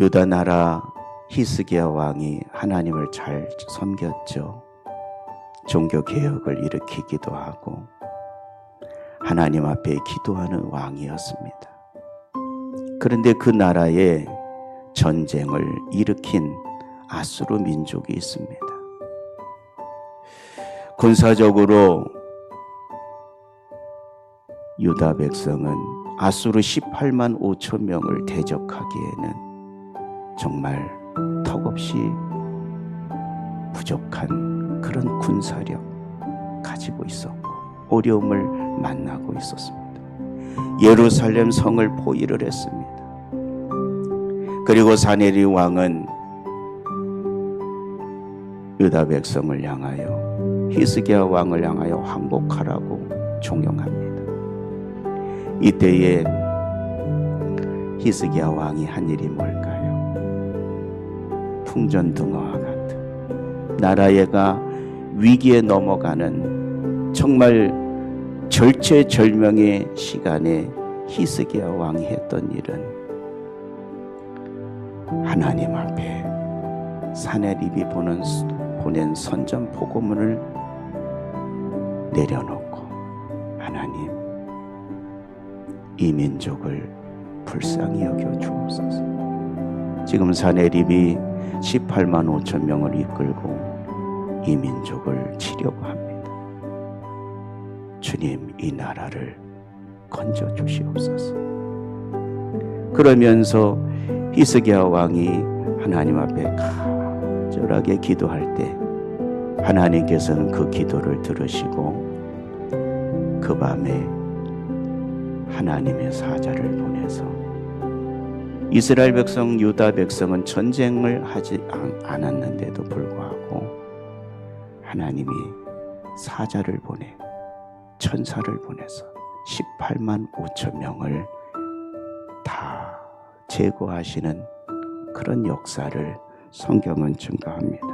유다 나라 히스기야 왕이 하나님을 잘 섬겼죠. 종교 개혁을 일으키기도 하고 하나님 앞에 기도하는 왕이었습니다. 그런데 그 나라에 전쟁을 일으킨 아수르 민족이 있습니다. 군사적으로 유다 백성은 아수르 18만 5천 명을 대적하기에는 정말 턱없이 부족한 그런 군사력 가지고 있었고 어려움을 만나고 있었습니다. 예루살렘 성을 포위를 했습니다. 그리고 사네리 왕은 유다 백성을 향하여 히스기야 왕을 향하여 항복하라고 종용합니다. 이때에 히스기야 왕이 한 일이 뭘까요? 풍전등화와 같은 나라가 위기에 넘어가는 정말 절체절명의 시간에 히스기야 왕이 했던 일은 하나님 앞에 사내립이 보는 보낸 선전 보고문을 내려놓고 하나님 이 민족을 불쌍히 여겨 주옵소서. 지금 사내립이 18만 5천 명을 이끌고 이 민족을 치려고 합니다. 주님 이 나라를 건져 주시옵소서. 그러면서 히스기야 왕이 하나님 앞에 간절하게 기도할 때 하나님께서는 그 기도를 들으시고 그 밤에 하나님의 사자를 보내서 이스라엘 백성 유다 백성은 전쟁을 하지 않- 않았는데도 불구하고 하나님이 사자를 보내 천사를 보내서 18만 5천 명을 다 제거하시는 그런 역사를 성경은 증가합니다.